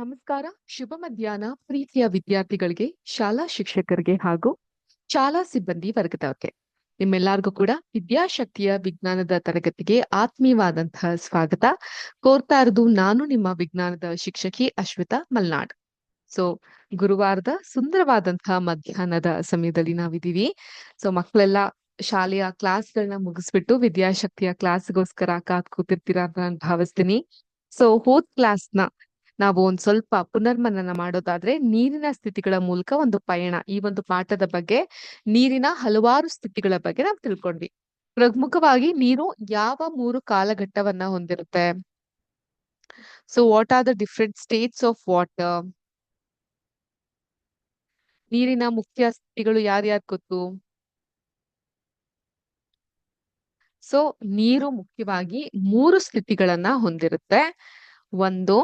ನಮಸ್ಕಾರ. ಶುಭ ಮಧ್ಯಾಹ್ನ. ಪ್ರೀತಿಯ ವಿದ್ಯಾರ್ಥಿಗಳಿಗೆ, ಶಾಲಾ ಶಿಕ್ಷಕರಿಗೆ ಹಾಗೂ ಶಾಲಾ ಸಿಬ್ಬಂದಿ ವರ್ಗದವರಿಗೆ. ನಿಮ್ಮೆಲ್ಲರಿಗೂ ಕೂಡ ವಿದ್ಯಾಶಕ್ತಿಯ ವಿಜ್ಞಾನದ ತರಗತಿಗೆ ಆತ್ಮೀಯವಾದಂತಹ ಸ್ವಾಗತ. ಕೋರ್ತಾ ಇರೋದು ನಾನು, ನಿಮ್ಮ ವಿಜ್ಞಾನದ ಶಿಕ್ಷಕಿ ಅಶ್ವಿತಾ ಮಲ್ನಾಡ್. ಸೊ ಗುರುವಾರದ ಸುಂದರವಾದಂತಹ ಮಧ್ಯಾಹ್ನದ ಸಮಯದಲ್ಲಿ ನಾವಿದೀವಿ ಸೊ ಮಕ್ಕಳೆಲ್ಲ ಶಾಲೆಯ ಕ್ಲಾಸ್ಗಳನ್ನ ಮುಗಿಸ್ಬಿಟ್ಟು ವಿದ್ಯಾಶಕ್ತಿಯ ಕ್ಲಾಸ್ಗೋಸ್ಕರ ಕಾದ್ ಕೂತಿರ್ತೀರ ಅಂತ ನಾನು ಭಾವಿಸ್ತೀನಿ. ಸೊ ಹೋದ್ ಕ್ಲಾಸ್ನ ನಾವು ಒಂದ್ ಸ್ವಲ್ಪ ಪುನರ್ಮನನ ಮಾಡೋದಾದ್ರೆ ನೀರಿನ ಸ್ಥಿತಿಗಳ ಮೂಲಕ ಒಂದು ಪಯಣ. ಈ ಒಂದು ಪಾಠದ ಬಗ್ಗೆ ನೀರಿನ ಹಲವಾರು ಸ್ಥಿತಿಗಳ ಬಗ್ಗೆ ನಾವು ತಿಳ್ಕೊಂಡ್ವಿ. ಪ್ರಮುಖವಾಗಿ ನೀರು ಯಾವ ಮೂರು ಕಾಲಘಟ್ಟವನ್ನ ಹೊಂದಿರುತ್ತೆ? So what are the different states of water ನೀರಿನ ಮುಖ್ಯ ಸ್ಥಿತಿಗಳು ಯಾರ್ಯಾರು ಗೊತ್ತು? ಸೊ ನೀರು ಮುಖ್ಯವಾಗಿ ಮೂರು ಸ್ಥಿತಿಗಳನ್ನ ಹೊಂದಿರುತ್ತೆ. ಒಂದು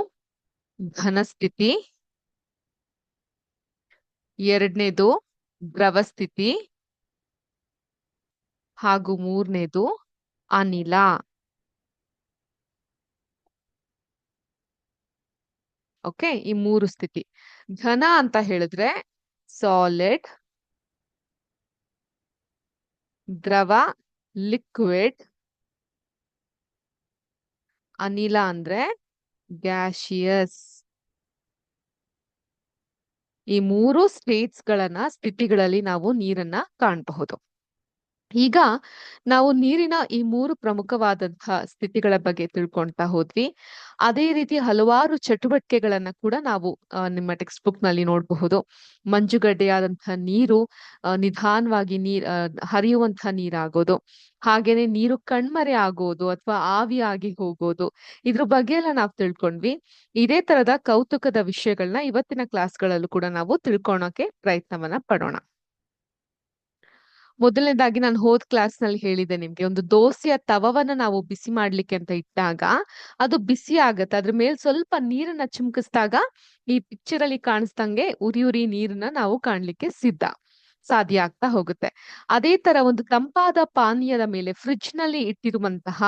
ಘನ ಸ್ಥಿತಿ ಎರಡನೇದು ದ್ರವಸ್ಥಿತಿ. ಹಾಗೂ ಮೂರನೇದು ಅನಿಲ. ಓಕೆ, ಈ ಮೂರು ಸ್ಥಿತಿ. ಘನ ಅಂತ ಹೇಳಿದ್ರೆ ಸಾಲಿಡ್ ದ್ರವ ಲಿಕ್ವಿಡ್ ಅನಿಲ ಅಂದ್ರೆ ಗ್ಯಾಶಿಯಸ್ ಈ ಮೂರು ಸ್ಟೇಟ್ಸ್ ಗಳನ್ನ ಸ್ಥಿತಿಗಳಲ್ಲಿ ನಾವು ನೀರನ್ನ ಕಾಣಬಹುದು. ಈಗ ನಾವು ನೀರಿನ ಈ ಮೂರು ಪ್ರಮುಖವಾದಂತಹ ಸ್ಥಿತಿಗಳ ಬಗ್ಗೆ ತಿಳ್ಕೊಳ್ತಾ ಹೋದ್ವಿ. ಅದೇ ರೀತಿ ಹಲವಾರು ಚಟುವಟಿಕೆಗಳನ್ನ ಕೂಡ ನಾವು ನಿಮ್ಮ ಟೆಕ್ಸ್ಟ್ ಬುಕ್ನಲ್ಲಿ ನೋಡಬಹುದು. ಮಂಜುಗಡ್ಡೆಯಾದಂತಹ ನೀರು ನಿಧಾನವಾಗಿ ನೀರ್ ಹರಿಯುವಂತಹ ನೀರಾಗೋದು. ಹಾಗೇನೆ ನೀರು ಕಣ್ಮರೆ ಆಗೋದು ಅಥವಾ ಆವಿಯಾಗಿ ಹೋಗೋದು. ಇದ್ರ ಬಗ್ಗೆ ಎಲ್ಲ ನಾವು ತಿಳ್ಕೊಂಡ್ವಿ. ಇದೇ ತರದ ಕೌತುಕದ ವಿಷಯಗಳನ್ನ ಇವತ್ತಿನ ಕ್ಲಾಸ್ಗಳಲ್ಲೂ ಕೂಡ ನಾವು ತಿಳ್ಕೊಳಕ್ಕೆ ಪ್ರಯತ್ನವನ್ನ ಪಡೋಣ. ಮೊದಲನೇದಾಗಿ ನಾನು ಹೋದ್ ಕ್ಲಾಸ್ನಲ್ಲಿ ಹೇಳಿದೆ ನಿಮ್ಗೆ, ಒಂದು ದೋಸೆಯ ತವವನ್ನ ನಾವು ಬಿಸಿ ಮಾಡ್ಲಿಕ್ಕೆ ಅಂತ ಇಟ್ಟಾಗ, ಅದು ಬಿಸಿ ಆಗತ್ತೆ, ಅದ್ರ ಮೇಲೆ ಸ್ವಲ್ಪ ನೀರನ್ನ ಚಿಮ್ಕಿಸಿದಾಗ, ಈ ಪಿಕ್ಚರ್ ಅಲ್ಲಿ ಕಾಣಿಸ್ದಂಗೆ ಉರಿ ಉರಿ ನೀರನ್ನ ನಾವು ಕಾಣ್ಲಿಕ್ಕೆ ಸಿದ್ಧ, ಸಾಧ್ಯ ಆಗ್ತಾ ಹೋಗುತ್ತೆ. ಅದೇ ತರ ಒಂದು ತಂಪಾದ ಪಾನೀಯದ ಮೇಲೆ ಫ್ರಿಡ್ಜ್ನಲ್ಲಿ ಇಟ್ಟಿರುವಂತಹ,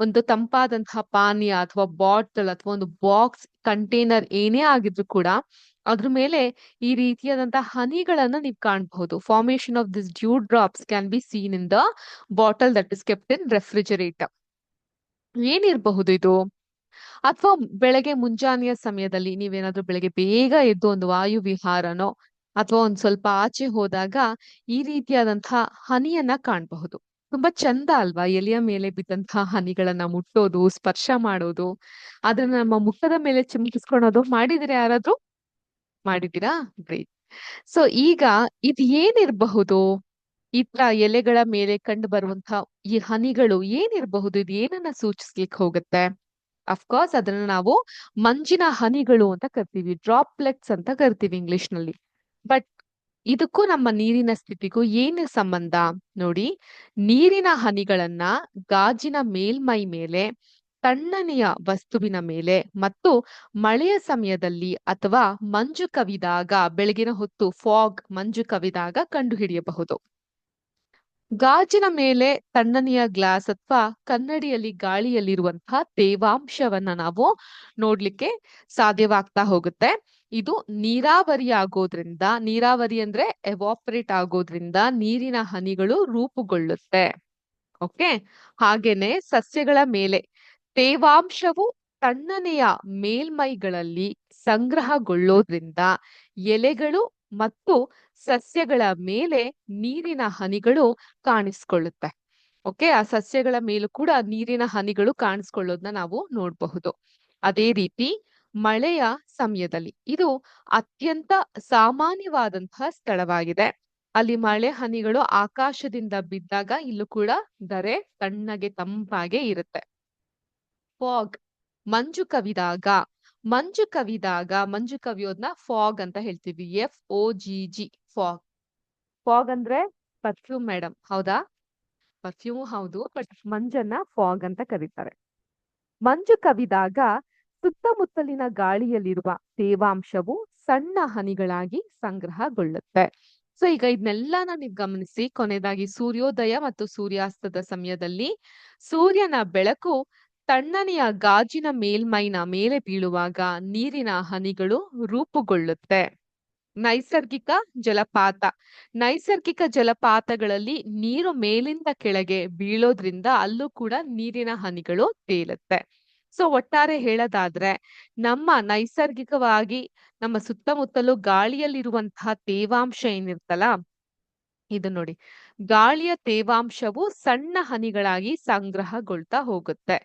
ಒಂದು ತಂಪಾದಂತಹ ಪಾನೀಯ ಅಥವಾ ಬಾಟಲ್ ಅಥವಾ ಒಂದು ಬಾಕ್ಸ್ ಕಂಟೈನರ್ ಏನೇ ಆಗಿದ್ರು ಕೂಡ ಅದ್ರ ಮೇಲೆ ಈ ರೀತಿಯಾದಂತಹ ಹನಿಗಳನ್ನ ನೀವು ಕಾಣಬಹುದು. Formation of this dew drops can be seen in the bottle that is kept in refrigerator ಏನಿರಬಹುದು ಇದು? ಅಥವಾ ಬೆಳಗ್ಗೆ ಮುಂಜಾನೆಯ ಸಮಯದಲ್ಲಿ ನೀವೇನಾದ್ರೂ ಬೆಳಗ್ಗೆ ಬೇಗ ಎದ್ದು ಒಂದು ವಾಯು ವಿಹಾರನೋ ಅಥವಾ ಒಂದ್ ಸ್ವಲ್ಪ ಆಚೆ ಹೋದಾಗ ಈ ರೀತಿಯಾದಂತಹ ಹನಿಯನ್ನ ಕಾಣಬಹುದು. ತುಂಬಾ ಚಂದ ಅಲ್ವಾ? ಎಲೆಯ ಮೇಲೆ ಬಿದ್ದಂತಹ ಹನಿಗಳನ್ನ ಮುಟ್ಟೋದು, ಸ್ಪರ್ಶ ಮಾಡೋದು, ಅದನ್ನ ನಮ್ಮ ಮುಖದ ಮೇಲೆ ಚಿಮುಕಿಸ್ಕೊಳೋದು ಮಾಡಿದ್ರೆ ಯಾರಾದ್ರೂ ಮಾಡಿದ್ದೀರಾ? ಗ್ರೇಟ್ ಸೊ ಈಗ ಇದು ಏನಿರಬಹುದು? ಈ ತರ ಎಲೆಗಳ ಮೇಲೆ ಕಂಡು ಬರುವಂತಹ ಈ ಹನಿಗಳು ಏನಿರಬಹುದು? ಇದು ಏನನ್ನ ಸೂಚಿಸ್ಲಿಕ್ಕೆ ಹೋಗುತ್ತೆ? ಅಫ್ಕೋರ್ಸ್ ಅದನ್ನ ನಾವು ಮಂಜಿನ ಹನಿಗಳು ಅಂತ ಕರಿತೀವಿ. ಡ್ರಾಪ್ಲೆಟ್ಸ್ ಅಂತ ಕರಿತೀವಿ ಇಂಗ್ಲಿಷ್ನಲ್ಲಿ ಬಟ್ ಇದಕ್ಕೂ ನಮ್ಮ ನೀರಿನ ಸ್ಥಿತಿಗೂ ಏನು ಸಂಬಂಧ? ನೋಡಿ, ನೀರಿನ ಹನಿಗಳನ್ನ ಗಾಜಿನ ಮೇಲ್ಮೈ ಮೇಲೆ ತಣ್ಣನೆಯ ವಸ್ತುವಿನ ಮೇಲೆ ಮತ್ತು ಮಳೆಯ ಸಮಯದಲ್ಲಿ ಅಥವಾ ಮಂಜು ಕವಿದಾಗ, ಬೆಳಗಿನ ಹೊತ್ತು ಫಾಗ್ ಮಂಜು ಕವಿದಾಗ ಕಂಡುಹಿಡಿಯಬಹುದು. ಗಾಜಿನ ಮೇಲೆ ತಣ್ಣನೆಯ ಗ್ಲಾಸ್ ಅಥವಾ ಕನ್ನಡಿಯಲ್ಲಿ ಗಾಳಿಯಲ್ಲಿರುವಂತಹ ತೇವಾಂಶವನ್ನ ನಾವು ನೋಡ್ಲಿಕ್ಕೆ ಸಾಧ್ಯವಾಗ್ತಾ ಹೋಗುತ್ತೆ. ಇದು ನೀರಾವರಿ ಆಗೋದ್ರಿಂದ, ನೀರಾವರಿ ಅಂದ್ರೆ ಎವಾಪರೇಟ್ ಆಗೋದ್ರಿಂದ ನೀರಿನ ಹನಿಗಳು ರೂಪುಗೊಳ್ಳುತ್ತೆ. ಓಕೆ ಹಾಗೇನೆ ಸಸ್ಯಗಳ ಮೇಲೆ ತೇವಾಂಶವು ತಣ್ಣನೆಯ ಮೇಲ್ಮೈಗಳಲ್ಲಿ ಸಂಗ್ರಹಗೊಳ್ಳೋದ್ರಿಂದ ಎಲೆಗಳು ಮತ್ತು ಸಸ್ಯಗಳ ಮೇಲೆ ನೀರಿನ ಹನಿಗಳು ಕಾಣಿಸ್ಕೊಳ್ಳುತ್ತೆ. ಓಕೆ ಆ ಸಸ್ಯಗಳ ಮೇಲೂ ಕೂಡ ನೀರಿನ ಹನಿಗಳು ಕಾಣಿಸ್ಕೊಳ್ಳೋದನ್ನ ನಾವು ನೋಡಬಹುದು. ಅದೇ ರೀತಿ ಮಳೆಯ ಸಮಯದಲ್ಲಿ ಇದು ಅತ್ಯಂತ ಸಾಮಾನ್ಯವಾದಂತಹ ಸ್ಥಳವಾಗಿದೆ. ಅಲ್ಲಿ ಮಳೆ ಹನಿಗಳು ಆಕಾಶದಿಂದ ಬಿದ್ದಾಗ ಇಲ್ಲೂ ಕೂಡ ದರೆ ತಣ್ಣಗೆ ತಂಪಾಗೆ ಇರುತ್ತೆ. ಫಾಗ್ ಮಂಜು ಕವಿದಾಗ ಮಂಜು ಕವಿದಾಗ, ಮಂಜು ಕವಿಯೋದ್ನ ಫಾಗ್ ಅಂತ ಹೇಳ್ತೀವಿ. F O G G fog. Fog ಅಂದ್ರೆ ಪರ್ಫ್ಯೂಮ್ ಮೇಡಮ್ ಹೌದಾ? ಪರ್ಫ್ಯೂಮ್ ಹೌದು ಬಟ್ ಮಂಜನ್ನ ಫಾಗ್ ಅಂತ ಕರೀತಾರೆ. ಮಂಜು ಕವಿದಾಗ ಸುತ್ತಮುತ್ತಲಿನ ಗಾಳಿಯಲ್ಲಿರುವ ತೇವಾಂಶವು ಸಣ್ಣ ಹನಿಗಳಾಗಿ ಸಂಗ್ರಹಗೊಳ್ಳುತ್ತೆ. ಸೊ ಈಗ ಇದನ್ನೆಲ್ಲಾನ ನೀವು ಗಮನಿಸಿ. ಕೊನೆಯದಾಗಿ ಸೂರ್ಯೋದಯ ಮತ್ತು ಸೂರ್ಯಾಸ್ತದ ಸಮಯದಲ್ಲಿ ಸೂರ್ಯನ ಬೆಳಕು ತಣ್ಣನೆಯ ಗಾಜಿನ ಮೇಲ್ಮೈನ ಮೇಲೆ ಬೀಳುವಾಗ ನೀರಿನ ಹನಿಗಳು ರೂಪುಗೊಳ್ಳುತ್ತೆ. ನೈಸರ್ಗಿಕ ಜಲಪಾತ. ನೈಸರ್ಗಿಕ ಜಲಪಾತಗಳಲ್ಲಿ ನೀರು ಮೇಲಿಂದ ಕೆಳಗೆ ಬೀಳೋದ್ರಿಂದ ಅಲ್ಲೂ ಕೂಡ ನೀರಿನ ಹನಿಗಳು ತೇಲುತ್ತೆ. ಸೊ ಒಟ್ಟಾರೆ ಹೇಳೋದಾದ್ರೆ, ನಮ್ಮ ನೈಸರ್ಗಿಕವಾಗಿ ನಮ್ಮ ಸುತ್ತಮುತ್ತಲು ಗಾಳಿಯಲ್ಲಿರುವಂತಹ ತೇವಾಂಶ ಏನಿರ್ತಲ್ಲ, ಇದು ನೋಡಿ, ಗಾಳಿಯ ತೇವಾಂಶವು ಸಣ್ಣ ಹನಿಗಳಾಗಿ ಸಂಗ್ರಹಗೊಳ್ತಾ ಹೋಗುತ್ತೆ.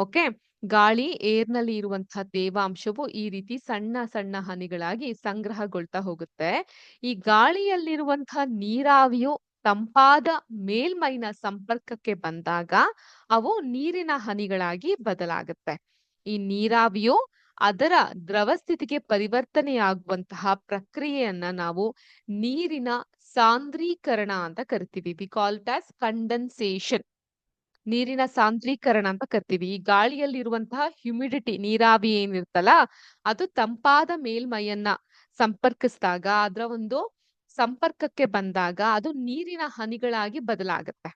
ಓಕೆ. ಗಾಳಿ, ಏರ್ನಲ್ಲಿ ಇರುವಂತಹ ತೇವಾಂಶವು ಈ ರೀತಿ ಸಣ್ಣ ಸಣ್ಣ ಹನಿಗಳಾಗಿ ಸಂಗ್ರಹಗೊಳ್ತಾ ಹೋಗುತ್ತೆ. ಈ ಗಾಳಿಯಲ್ಲಿರುವಂತಹ ನೀರಾವಿಯು ತಂಪಾದ ಮೇಲ್ಮೈನ ಸಂಪರ್ಕಕ್ಕೆ ಬಂದಾಗ ಅವು ನೀರಿನ ಹನಿಗಳಾಗಿ ಬದಲಾಗುತ್ತೆ. ಈ ನೀರಾವಿಯು ಅದರ ದ್ರವ ಸ್ಥಿತಿಗೆ ಪರಿವರ್ತನೆಯಾಗುವಂತಹ ಪ್ರಕ್ರಿಯೆಯನ್ನ ನಾವು ನೀರಿನ ಸಾಂದ್ರೀಕರಣ ಅಂತ ಕರಿತೀವಿ. ವಿ ಕಾಲ್ ಆಸ್ ಕಂಡನ್ಸೇಷನ್ ನೀರಿನ ಸಾಂದ್ರೀಕರಣ ಅಂತ ಕರಿತೀವಿ. ಈ ಗಾಳಿಯಲ್ಲಿರುವಂತಹ ಹ್ಯುಮಿಡಿಟಿ ನೀರಾವಿ ಏನಿರ್ತಲ್ಲ ಅದು ತಂಪಾದ ಮೇಲ್ಮೈಯನ್ನ ಸಂಪರ್ಕಿಸಿದಾಗ, ಅದರ ಒಂದು ಸಂಪರ್ಕಕ್ಕೆ ಬಂದಾಗ ಅದು ನೀರಿನ ಹನಿಗಳಾಗಿ ಬದಲಾಗುತ್ತೆ.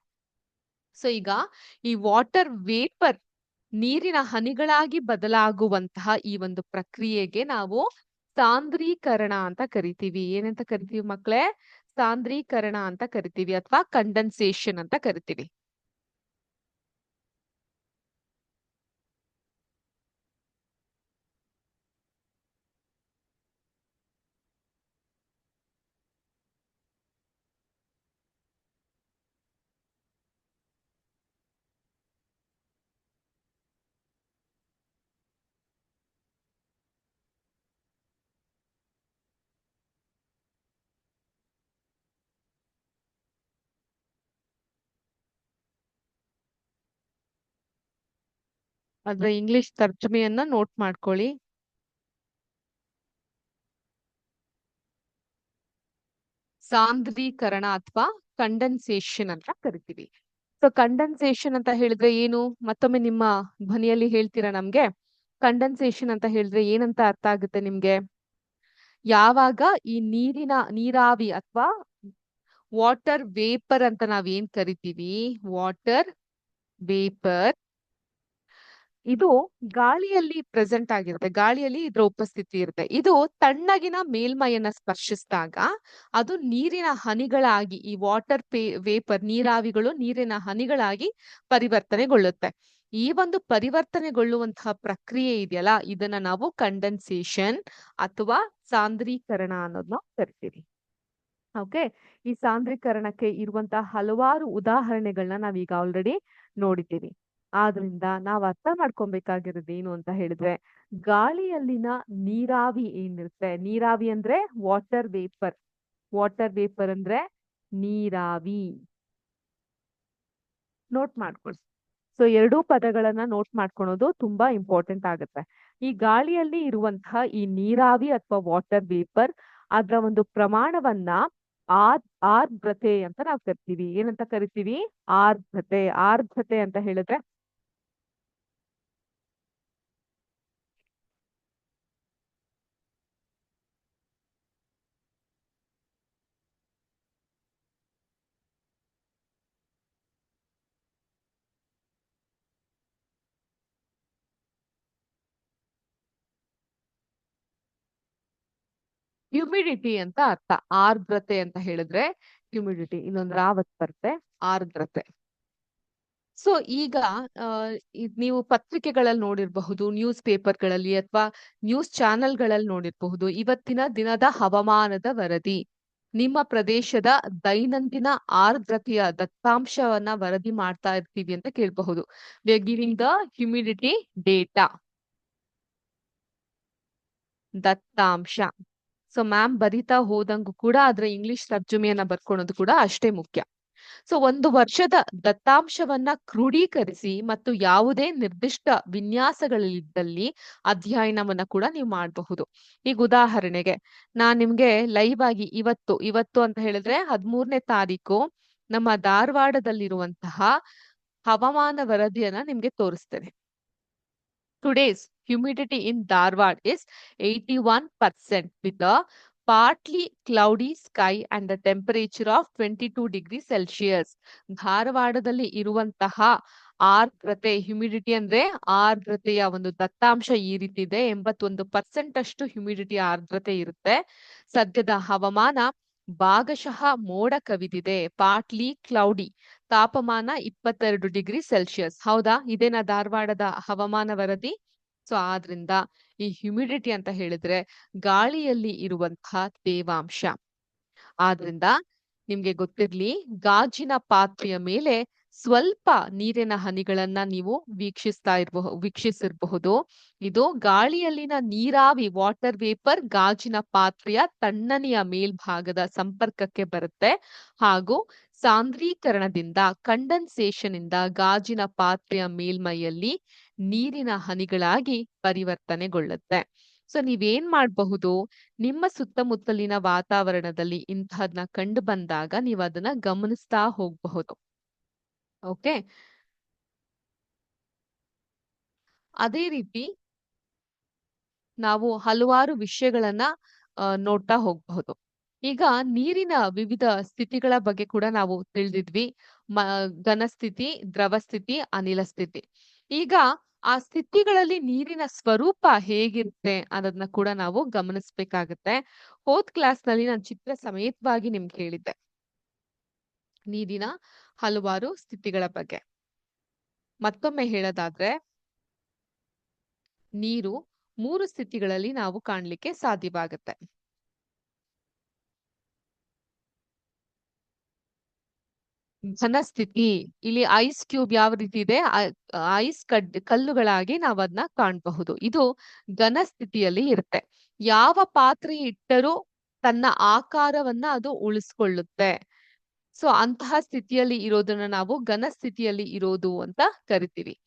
ಸೊ ಈಗ ಈ ವಾಟರ್ ವೇಪರ್ ನೀರಿನ ಹನಿಗಳಾಗಿ ಬದಲಾಗುವಂತಹ ಈ ಒಂದು ಪ್ರಕ್ರಿಯೆಗೆ ನಾವು ಸಾಂದ್ರೀಕರಣ ಅಂತ ಕರಿತೀವಿ. ಏನಂತ ಕರಿತೀವಿ ಮಕ್ಕಳೇ ಸಾಂದ್ರೀಕರಣ ಅಂತ ಕರಿತೀವಿ, ಅಥವಾ ಕಂಡನ್ಸೇಷನ್ ಅಂತ ಕರಿತೀವಿ. ಅದ್ರ ಇಂಗ್ಲಿಷ್ ತರ್ಜಮೆಯನ್ನ ನೋಟ್ ಮಾಡ್ಕೊಳ್ಳಿ. ಸಾಂದ್ರೀಕರಣ ಅಥವಾ ಕಂಡನ್ಸೇಷನ್ ಅಂತ ಕರಿತೀವಿ. ಸೊ ಕಂಡನ್ಸೇಷನ್ ಅಂತ ಹೇಳಿದ್ರೆ ಏನು? ಮತ್ತೊಮ್ಮೆ ನಿಮ್ಮ ಧ್ವನಿಯಲ್ಲಿ ಹೇಳ್ತೀರಾ ನಮ್ಗೆ? ಕಂಡನ್ಸೇಷನ್ ಅಂತ ಹೇಳಿದ್ರೆ ಏನಂತ ಅರ್ಥ ಆಗುತ್ತೆ ನಿಮ್ಗೆ? ಯಾವಾಗ ಈ ನೀರಿನ, ನೀರಾವಿ ಅಥವಾ ವಾಟರ್ ವೇಪರ್ ಅಂತ ನಾವ್ ಏನ್ ಕರಿತೀವಿ? ವಾಟರ್ ವೇಪರ್ ಇದು ಗಾಳಿಯಲ್ಲಿ ಪ್ರೆಸೆಂಟ್ ಆಗಿರುತ್ತೆ. ಗಾಳಿಯಲ್ಲಿ ಇದ್ರ ಉಪಸ್ಥಿತಿ ಇರುತ್ತೆ. ಇದು ತಣ್ಣಗಿನ ಮೇಲ್ಮೈಯನ್ನ ಸ್ಪರ್ಶಿಸಿದಾಗ ಅದು ನೀರಿನ ಹನಿಗಳಾಗಿ, ಈ ವಾಟರ್ ಪೇ ವೇಪರ್ ನೀರಾವಿಗಳು ನೀರಿನ ಹನಿಗಳಾಗಿ ಪರಿವರ್ತನೆಗೊಳ್ಳುತ್ತೆ. ಈ ಒಂದು ಪರಿವರ್ತನೆಗೊಳ್ಳುವಂತಹ ಪ್ರಕ್ರಿಯೆ ಇದೆಯಲ್ಲ, ಇದನ್ನ ನಾವು ಕಂಡೆನ್ಸೇಷನ್ ಅಥವಾ ಸಾಂದ್ರೀಕರಣ ಅನ್ನೋದನ್ನ ಕರಿತೀವಿ. ಓಕೆ ಈ ಸಾಂದ್ರೀಕರಣಕ್ಕೆ ಇರುವಂತಹ ಹಲವಾರು ಉದಾಹರಣೆಗಳನ್ನ ನಾವೀಗ ಆಲ್ರೆಡಿ ನೋಡಿದ್ದೀವಿ. ಆದ್ರಿಂದ ನಾವ್ ಅರ್ಥ ಮಾಡ್ಕೊಬೇಕಾಗಿರೋದು ಏನು ಅಂತ ಹೇಳಿದ್ರೆ, ಗಾಳಿಯಲ್ಲಿನ ನೀರಾವಿ ಏನಿರುತ್ತೆ? ನೀರಾವಿ ಅಂದ್ರೆ ವಾಟರ್ ವೇಪರ್. ವಾಟರ್ ವೇಪರ್ ಅಂದ್ರೆ ನೀರಾವಿ. ನೋಟ್ ಮಾಡ್ಕೊಳ್ಳಿ ಸೊ, ಎರಡೂ ಪದಗಳನ್ನ ನೋಟ್ ಮಾಡ್ಕೊಳೋದು ತುಂಬಾ ಇಂಪಾರ್ಟೆಂಟ್ ಆಗುತ್ತೆ. ಈ ಗಾಳಿಯಲ್ಲಿ ಇರುವಂತಹ ಈ ನೀರಾವಿ ಅಥವಾ ವಾಟರ್ ವೇಪರ್ ಅದರ ಒಂದು ಪ್ರಮಾಣವನ್ನ ಆರ್, ಆರ್ದ್ರತೆ ಅಂತ ನಾವು ಕರಿತೀವಿ. ಏನಂತ ಕರಿತೀವಿ? ಆರ್ದ್ರತೆ. ಆರ್ದ್ರತೆ ಅಂತ ಹೇಳಿದ್ರೆ ಹ್ಯುಮಿಡಿಟಿ ಅಂತ ಅರ್ಥ. ಆರ್ದ್ರತೆ ಅಂತ ಹೇಳಿದ್ರೆ ಹ್ಯುಮಿಡಿಟಿ ಇನ್ನೊಂದು ರಾವತ್ ಬರುತ್ತೆ, ಆರ್ದ್ರತೆ. ಸೊ ಈಗ ನೀವು ಪತ್ರಿಕೆಗಳಲ್ಲಿ ನೋಡಿರಬಹುದು ನ್ಯೂಸ್ ಪೇಪರ್ಗಳಲ್ಲಿ ಅಥವಾ ನ್ಯೂಸ್ ಚಾನೆಲ್ಗಳಲ್ಲಿ ನೋಡಿರಬಹುದು. ಇವತ್ತಿನ ದಿನದ ಹವಾಮಾನದ ವರದಿ. ನಿಮ್ಮ ಪ್ರದೇಶದ ದೈನಂದಿನ ಆರ್ದ್ರತೆಯ ದತ್ತಾಂಶವನ್ನ ವರದಿ ಮಾಡ್ತಾ ಇರ್ತೀವಿ ಅಂತ ಕೇಳಬಹುದು. We are giving the humidity data ದತ್ತಾಂಶ. ಸೊ ಮ್ಯಾಮ್ ಬರಿತಾ ಹೋದಂಗೂ ಕೂಡ ಅದರ ಇಂಗ್ಲಿಷ್ ತರ್ಜುಮೆಯನ್ನ ಬರ್ಕೊಳೋದು ಕೂಡ ಅಷ್ಟೇ ಮುಖ್ಯ. ಸೊ ಒಂದು ವರ್ಷದ ದತ್ತಾಂಶವನ್ನ ಕ್ರೋಢೀಕರಿಸಿ ಮತ್ತು ಯಾವುದೇ ನಿರ್ದಿಷ್ಟ ವಿನ್ಯಾಸಗಳಿದ್ದಲ್ಲಿ ಅಧ್ಯಯನವನ್ನ ಕೂಡ ನೀವು ಮಾಡಬಹುದು. ಈಗ ಉದಾಹರಣೆಗೆ, ನಾನ್ ನಿಮ್ಗೆ ಲೈವ್ ಆಗಿ ಇವತ್ತು ಇವತ್ತು ಅಂತ ಹೇಳಿದ್ರೆ ಹದಿಮೂರನೇ ತಾರೀಕು ನಮ್ಮ ಧಾರವಾಡದಲ್ಲಿರುವಂತಹ ಹವಾಮಾನ ವರದಿಯನ್ನ ನಿಮ್ಗೆ ತೋರಿಸ್ತೇನೆ. Today's humidity in Darwad is 81% with a partly cloudy sky and the temperature of 22 degree Celsius ಧಾರವಾಡದಲ್ಲಿ ಇರುವಂತಹ ಆರ್ದ್ರತೆ ಹ್ಯುಮಿಡಿಟಿ ಅಂದ್ರೆ ಆರ್ದ್ರತೆಯ ಒಂದು ದತ್ತಾಂಶ ಈ ರೀತಿ ಇದೆ. ಎಂಬತ್ತೊಂದು ಪರ್ಸೆಂಟ್ ಅಷ್ಟು ಹ್ಯುಮಿಡಿಟಿ ಆರ್ದ್ರತೆ ಇರುತ್ತೆ. ಸದ್ಯದ ಹವಾಮಾನ ಭಾಗಶಃ ಮೋಡ ಕವಿದಿದೆ. ಪಾರ್ಟ್ಲಿ ಕ್ಲೌಡಿ ತಾಪಮಾನ ಇಪ್ಪತ್ತೆರಡು ಡಿಗ್ರಿ ಸೆಲ್ಸಿಯಸ್ ಹೌದಾ? ಇದೇನಾ ಧಾರವಾಡದ ಹವಾಮಾನ ವರದಿ? ಸೊ, ಆದ್ರಿಂದ ಈ ಹ್ಯುಮಿಡಿಟಿ ಅಂತ ಹೇಳಿದ್ರೆ ಗಾಳಿಯಲ್ಲಿ ಇರುವಂತಹ ತೇವಾಂಶ. ಆದ್ರಿಂದ ನಿಮ್ಗೆ ಗೊತ್ತಿರ್ಲಿ ಗಾಜಿನ ಪಾತ್ರೆಯ ಮೇಲೆ ಸ್ವಲ್ಪ ನೀರಿನ ಹನಿಗಳನ್ನ ನೀವು ವೀಕ್ಷಿಸ್ತಾ ಇರಬಹುದು ವೀಕ್ಷಿಸಿರಬಹುದು. ಇದು ಗಾಳಿಯಲ್ಲಿನ ನೀರಾವಿ ವಾಟರ್ ವೇಪರ್ ಗಾಜಿನ ಪಾತ್ರೆಯ ತಣ್ಣನೆಯ ಮೇಲ್ಭಾಗದ ಸಂಪರ್ಕಕ್ಕೆ ಬರುತ್ತೆ. ಹಾಗೂ ಸಾಂದ್ರೀಕರಣದಿಂದ ಕಂಡನ್ಸೇಷನ್ ಇಂದ ಗಾಜಿನ ಪಾತ್ರೆಯ ಮೇಲ್ಮೈಯಲ್ಲಿ ನೀರಿನ ಹನಿಗಳಾಗಿ ಪರಿವರ್ತನೆಗೊಳ್ಳುತ್ತೆ. ಸೊ ನೀವೇನ್ ಮಾಡಬಹುದು? ನಿಮ್ಮ ಸುತ್ತಮುತ್ತಲಿನ ವಾತಾವರಣದಲ್ಲಿ ಇಂತಹದ್ನ ಕಂಡು ಬಂದಾಗ ನೀವು ಅದನ್ನ ಗಮನಿಸ್ತಾ ಹೋಗಬಹುದು. ಓಕೆ? ಅದೇ ರೀತಿ ನಾವು ಹಲವಾರು ವಿಷಯಗಳನ್ನ ನೋಡ್ತಾ ಹೋಗಬಹುದು. ಈಗ ನೀರಿನ ವಿವಿಧ ಸ್ಥಿತಿಗಳ ಬಗ್ಗೆ ಕೂಡ ನಾವು ತಿಳಿದಿದ್ವಿ. ಘನ ಸ್ಥಿತಿ ದ್ರವ ಸ್ಥಿತಿ ಅನಿಲ ಸ್ಥಿತಿ ಈಗ ಆ ಸ್ಥಿತಿಗಳಲ್ಲಿ ನೀರಿನ ಸ್ವರೂಪ ಹೇಗಿರುತ್ತೆ ಅನ್ನೋದನ್ನ ಕೂಡ ನಾವು ಗಮನಿಸ್ಬೇಕಾಗತ್ತೆ. ಹೋದ್ ಕ್ಲಾಸ್ನಲ್ಲಿ ನಾನು ಚಿತ್ರ ಸಮೇತವಾಗಿ ನಿಮ್ಗೆ ಹೇಳಿದ್ದೆ. ನೀರಿನ ಹಲವಾರು ಸ್ಥಿತಿಗಳ ಬಗ್ಗೆ. ಮತ್ತೊಮ್ಮೆ ಹೇಳೋದಾದ್ರೆ, ನೀರು ಮೂರು ಸ್ಥಿತಿಗಳಲ್ಲಿ ನಾವು ಕಾಣ್ಲಿಕ್ಕೆ ಸಾಧ್ಯವಾಗುತ್ತೆ. ಘನ ಸ್ಥಿತಿ. ಇಲ್ಲಿ ಐಸ್ ಕ್ಯೂಬ್ ಯಾವ ರೀತಿ ಇದೆ? ಐಸ್ ಕಡ್, ಕಲ್ಲುಗಳಾಗಿ ನಾವು ಅದನ್ನ ಕಾಣಬಹುದು. ಇದು ಘನ ಸ್ಥಿತಿಯಲ್ಲಿ ಇರುತ್ತೆ. ಯಾವ ಪಾತ್ರೆ ಇಟ್ಟರೂ ತನ್ನ ಆಕಾರವನ್ನ ಅದು ಉಳಿಸ್ಕೊಳ್ಳುತ್ತೆ. ಸೊ, ಅಂತಹ ಸ್ಥಿತಿಯಲ್ಲಿ ಇರೋದನ್ನ ನಾವು ಘನ ಸ್ಥಿತಿಯಲ್ಲಿ ಇರೋದು ಅಂತ ಕರಿತೀವಿ.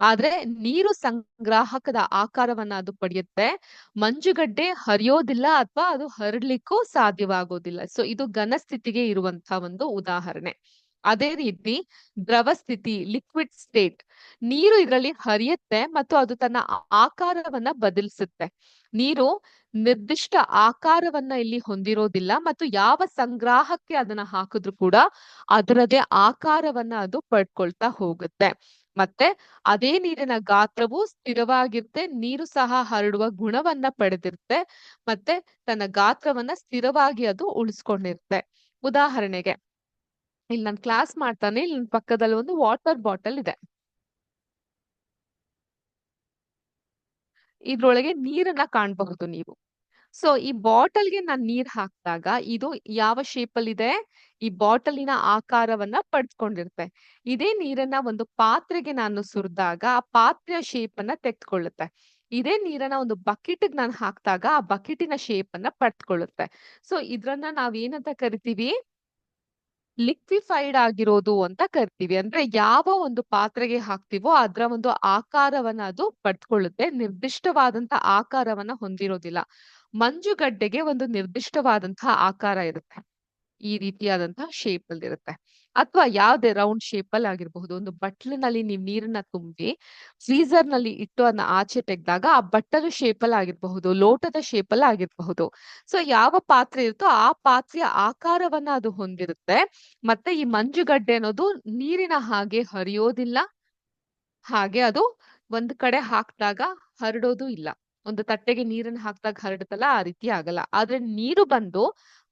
ಆದ್ರೆ ನೀರು ಸಂಗ್ರಾಹಕದ ಆಕಾರವನ್ನ ಅದು ಪಡೆಯುತ್ತೆ. ಮಂಜುಗಡ್ಡೆ ಹರಿಯೋದಿಲ್ಲ ಅಥವಾ ಅದು ಹರಡ್ಲಿಕ್ಕೂ ಸಾಧ್ಯವಾಗೋದಿಲ್ಲ. ಸೊ, ಇದು ಘನ ಸ್ಥಿತಿಗೆ ಇರುವಂತಹ ಒಂದು ಉದಾಹರಣೆ. ಅದೇ ರೀತಿ ದ್ರವ ಸ್ಥಿತಿ ಲಿಕ್ವಿಡ್ ಸ್ಟೇಟ್ ನೀರು ಇದರಲ್ಲಿ ಹರಿಯುತ್ತೆ ಮತ್ತು ಅದು ತನ್ನ ಆಕಾರವನ್ನ ಬದಲಿಸುತ್ತೆ. ನೀರು ನಿರ್ದಿಷ್ಟ ಆಕಾರವನ್ನ ಇಲ್ಲಿ ಹೊಂದಿರೋದಿಲ್ಲ ಮತ್ತು ಯಾವ ಸಂಗ್ರಾಹಕ್ಕೆ ಅದನ್ನ ಹಾಕಿದ್ರು ಕೂಡ ಅದರದೇ ಆಕಾರವನ್ನ ಅದು ಪಡ್ಕೊಳ್ತಾ ಹೋಗುತ್ತೆ. ಮತ್ತೆ ಅದೇ ನೀರಿನ ಗಾತ್ರವು ಸ್ಥಿರವಾಗಿರುತ್ತೆ, ನೀರು ಸಹ ಹರಡುವ ಗುಣವನ್ನ ಪಡೆದಿರುತ್ತೆ, ಮತ್ತೆ ತನ್ನ ಗಾತ್ರವನ್ನ ಸ್ಥಿರವಾಗಿ ಅದು ಉಳಿಸ್ಕೊಂಡಿರುತ್ತೆ. ಉದಾಹರಣೆಗೆ ಇಲ್ಲಿ ನಾನು ಕ್ಲಾಸ್ ಮಾಡ್ತಾನೆ, ಇಲ್ಲಿ ನನ್ನ ಪಕ್ಕದಲ್ಲಿ ಒಂದು ವಾಟರ್ ಬಾಟಲ್ ಇದೆ. ಇದ್ರೊಳಗೆ ನೀರನ್ನ ಕಾಣಬಹುದು ನೀವು. ಸೊ ಈ ಬಾಟಲ್ಗೆ ನಾನು ನೀರ್ ಹಾಕಿದಾಗ ಇದು ಯಾವ ಶೇಪ್ ಅಲ್ಲಿ ಇದೆ? ಈ ಬಾಟಲಿನ ಆಕಾರವನ್ನ ಪಡ್ಕೊಂಡಿರುತ್ತೆ ಇದೇ ನೀರನ್ನ ಒಂದು ಪಾತ್ರೆಗೆ ನಾನು ಸುರಿದಾಗ ಆ ಪಾತ್ರೆಯ ಶೇಪ್ ಅನ್ನ ತೆಗೆದುಕೊಳ್ಳುತ್ತೆ. ಇದೇ ನೀರನ್ನ ಒಂದು ಬಕೆಟ್ ನಾನು ಹಾಕಿದಾಗ ಆ ಬಕೆಟಿನ ಶೇಪ್ ಅನ್ನ ಪಡ್ಕೊಳ್ಳುತ್ತೆ ಸೊ ಇದ್ರನ್ನ ನಾವೇನಂತ ಕರಿತೀವಿ? ಲಿಕ್ವಿಫೈಡ್ ಆಗಿರೋದು ಅಂತ ಕರಿತೀವಿ. ಅಂದ್ರೆ ಯಾವ ಒಂದು ಪಾತ್ರೆಗೆ ಹಾಕ್ತಿವೋ ಅದರ ಒಂದು ಆಕಾರವನ್ನ ಅದು ಪಡ್ಕೊಳ್ಳುತ್ತೆ. ನಿರ್ದಿಷ್ಟವಾದಂತ ಆಕಾರವನ್ನ ಹೊಂದಿರೋದಿಲ್ಲ. ಮಂಜುಗಡ್ಡೆಗೆ ಒಂದು ನಿರ್ದಿಷ್ಟವಾದಂತಹ ಆಕಾರ ಇರುತ್ತೆ. ಈ ರೀತಿಯಾದಂತಹ ಶೇಪ್ ಅಲ್ಲಿ ಇರುತ್ತೆ ಅಥವಾ ಯಾವ್ದೇ ರೌಂಡ್ ಶೇಪ್ ಅಲ್ಲಿ ಆಗಿರಬಹುದು, ಒಂದು ಬಟ್ಲಿನಲ್ಲಿ ನೀವು ನೀರನ್ನ ತುಂಬಿ ಫ್ರೀಸರ್ನಲ್ಲಿ ಇಟ್ಟು ಅದನ್ನ ಆಚೆ ತೆಗೆದಾಗ ಆ ಬಟ್ಟಲು ಶೇಪ್ ಅಲ್ಲಿ ಆಗಿರಬಹುದು, ಲೋಟದ ಶೇಪ್ ಅಲ್ಲಿ ಆಗಿರಬಹುದು. ಸೊ ಯಾವ ಪಾತ್ರೆ ಇರುತ್ತೋ ಆ ಪಾತ್ರೆಯ ಆಕಾರವನ್ನ ಅದು ಹೊಂದಿರುತ್ತೆ. ಮತ್ತೆ ಈ ಮಂಜುಗಡ್ಡೆ ಅನ್ನೋದು ನೀರಿನ ಹಾಗೆ ಹರಿಯೋದಿಲ್ಲ. ಹಾಗೆ ಅದು ಒಂದ್ ಕಡೆ ಹಾಕಿದಾಗ ಹರಡೋದು ಇಲ್ಲ. ಒಂದು ತಟ್ಟೆಗೆ ನೀರನ್ನ ಹಾಕಿದಾಗ ಹರಡುತ್ತಲ್ಲ, ಆ ರೀತಿ ಆಗಲ್ಲ. ಆದ್ರೆ ನೀರು ಬಂದು